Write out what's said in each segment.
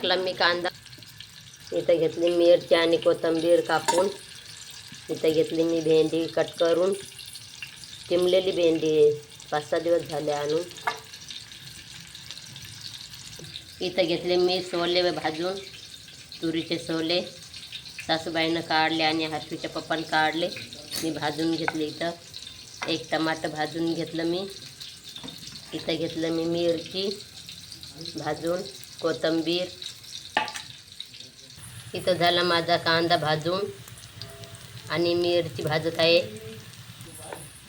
टाकला मी कांदा. इथं घेतली मिरची आणि कोथिंबीर कापून. इथं घेतली मी भेंडी कट करून. चिमलेली भेंडी आहे पाच सहा दिवस झाले आणून. इथं घेतले मी सोले भाजून. तुरीचे सोले. सासूबाईनं काढले आणि हर्षूच्या पप्पानं काढले. मी भाजून घेतले इथं. एक टमाटर भाजून घेतलं मी. इथं घेतलं मी मिरची. भाजून. कोथिंबीर. इथं झाला माझा कांदा भाजून. आणि मिरची भाजत आहे.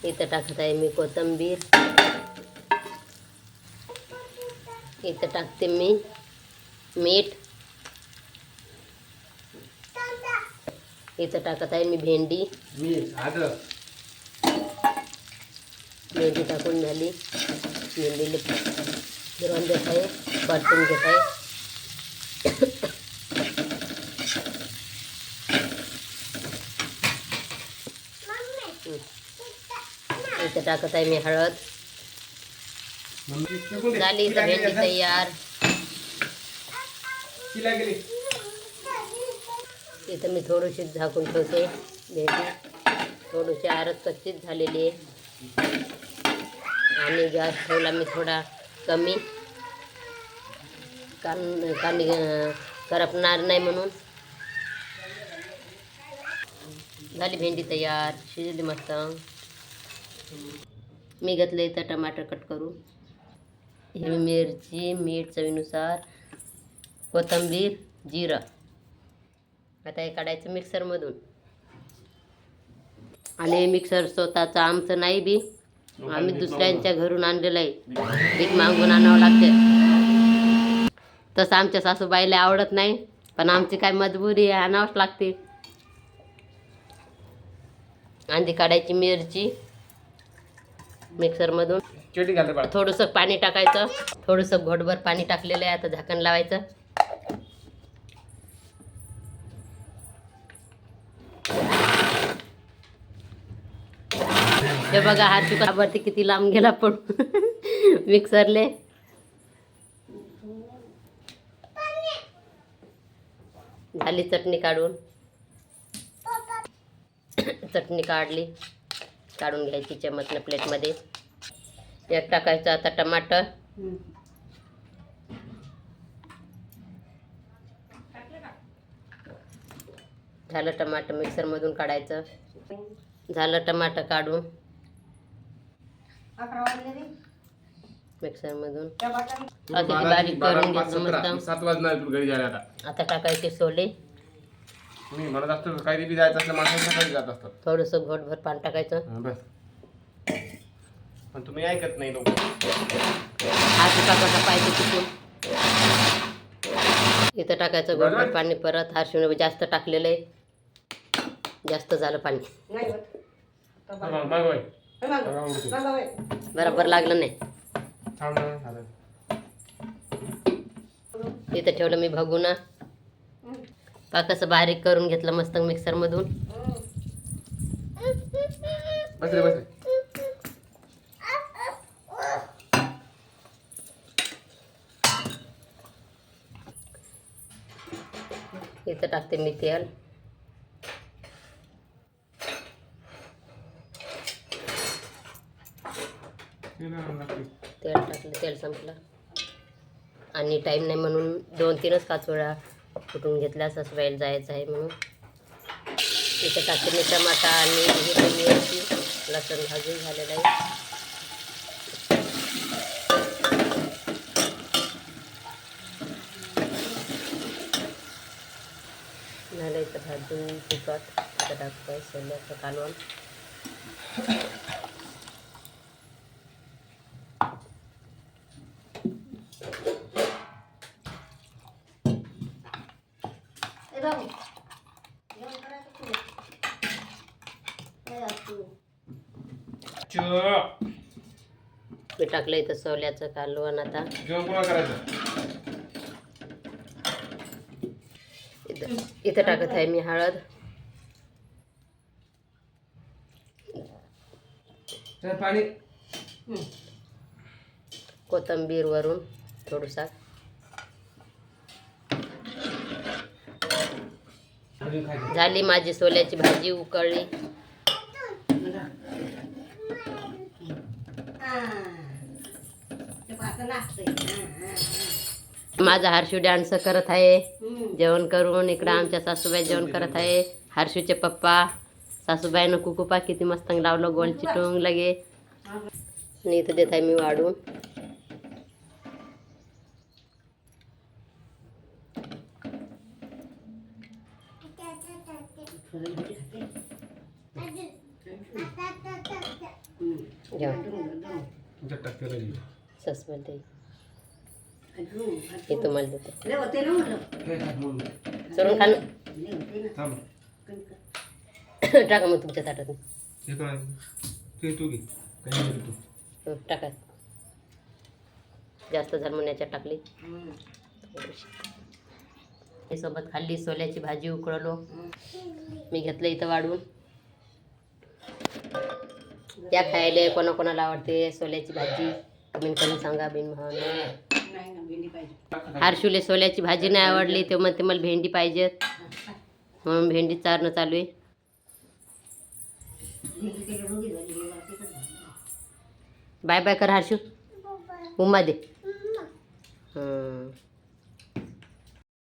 इथं टाकत आहे मी कोथिंबीर. इथं टाकते मी मीठ. इथं टाकत आहे मी भेंडी. भेंडी टाकून झाली. भेंडीला फिरवून देत आहे परतून घेत आहे. इथं टाकत आहे मी हळद. झाली इथं भेंडी तयार. इथं मी थोडीशी झाकून ठेवते भेंडी. थोडीशी आरत कच्चीच झालेली आहे. आणि गॅस ठेवला मी थोडा. कमी. कारण कारण करपणार नाही म्हणून. झाली भेंडी तयार शिजली मस्त. मी घातलं इथं टमाटर कट करून. हिरवी मिरची मीठ चवीनुसार. कोथिंबीर जिरं. आता हे काढायचं मिक्सरमधून. आणि मिक्सर स्वतःचं आमचं नाही बी. आम्ही दुसऱ्यांच्या घरून आणलेलं आहे भीक मागून आणावं लागते. तसं आमच्या सासूबाईला आवडत नाही पण आमची काय मजबुरी आहे आणावंच लागते. आधी काढायची मिरची मिक्सरमधून. थोडंसं पाणी टाकायचं. थोडंसं घोटभर पाणी टाकलेलं आहे आता झाकण लावायचं. हे बघा हा चुकावरती किती लांब गेला पण. मिक्सरले झाली चटणी काढून. चटणी काढली. काढून घ्यायची चमचनं प्लेटमध्ये. एक टाकायचं आता टमाटर. झालं टमाटर मिक्सरमधून काढायचं. झालं टमाटर काढून. मिक्सरमधून. असे बारीक करून पाच घेतलं सतरा. मस्त. सात वाजणार तुला घरी जायला आता. आता टाकायचे सोले मी म्हणत असतो काही बी जायचं असलं माणसं सकाळी जात असतात. थोडंसं घोटभर पाणी टाकायचं. हा, बस. पण तुम्ही ऐकत नाही लोक. टाकायचा पाहिजे तिथून इथं टाकायचं घोटभर पाणी परत. हारशिवणे जास्त टाकलेलं आहे. जास्त झालं पाणी. बघा. बरोबर लागलं नाही. तिथं इथं ठेवलं मी भगुना पाकाचं बारीक करून घेतलं मस्त मिक्सरमधून मधून. इथं टाकते मी तेल ते ना, लागते. तेल टाकलं तेल संपलं. आणि टाईम नाही म्हणून दोन तीनच पाच वेळा कुटून घेतल्या सासूबाईला जायचं आहे म्हणून. इथं टाकते टमाटा आणि मिरची लसूण भाजून झालेलं आहे. झालं इथं भाजून तिखट आता टाकतोय सोल्याचं कालवण मी टाकलं इथं सोल्याचं कालवण आता. जेवण कोणा करायचं इथं इथं टाकत आहे मी हळद. पाणी. कोथिंबीर वरून थोडसा भाजी खायचं झाली माझी सोल्याची भाजी उकळली. माझा हर्षू डान्स करत आहे. जेवण करून इकडं आमच्या सासूबाई जेवण करत आहे. हर्षूचे पप्पा सासूबाईनं कुकुपा किती मस्त लावलं गोल चिटून लगे आणि इथं देत आहे मी वाढून. सासूबाई ते हे तुम्हाला देते हे. चोरून खा ना. थांब. टाका मग तुमच्या ताटात करायचं ते तू घे. काही नाही तू. टाका. जास्त झालं म्हणून याच्यात टाकली. हे. सोबत खाल्ली सोल्याची भाजी उकळलो. मी घेतलं इथं वाढून. त्या खायला कोणाकोणाला आवडते सोल्याची भाजी? कमीत कमी सांगा बिन भावना. हारशुले सोल्याची भाजी नाही आवडली ते म्हणते मला भेंडी पाहिजेत. म्हणून भेंडी चारणं चालू आहे. बाय बाय कर हर्षू. उमा दे. हं.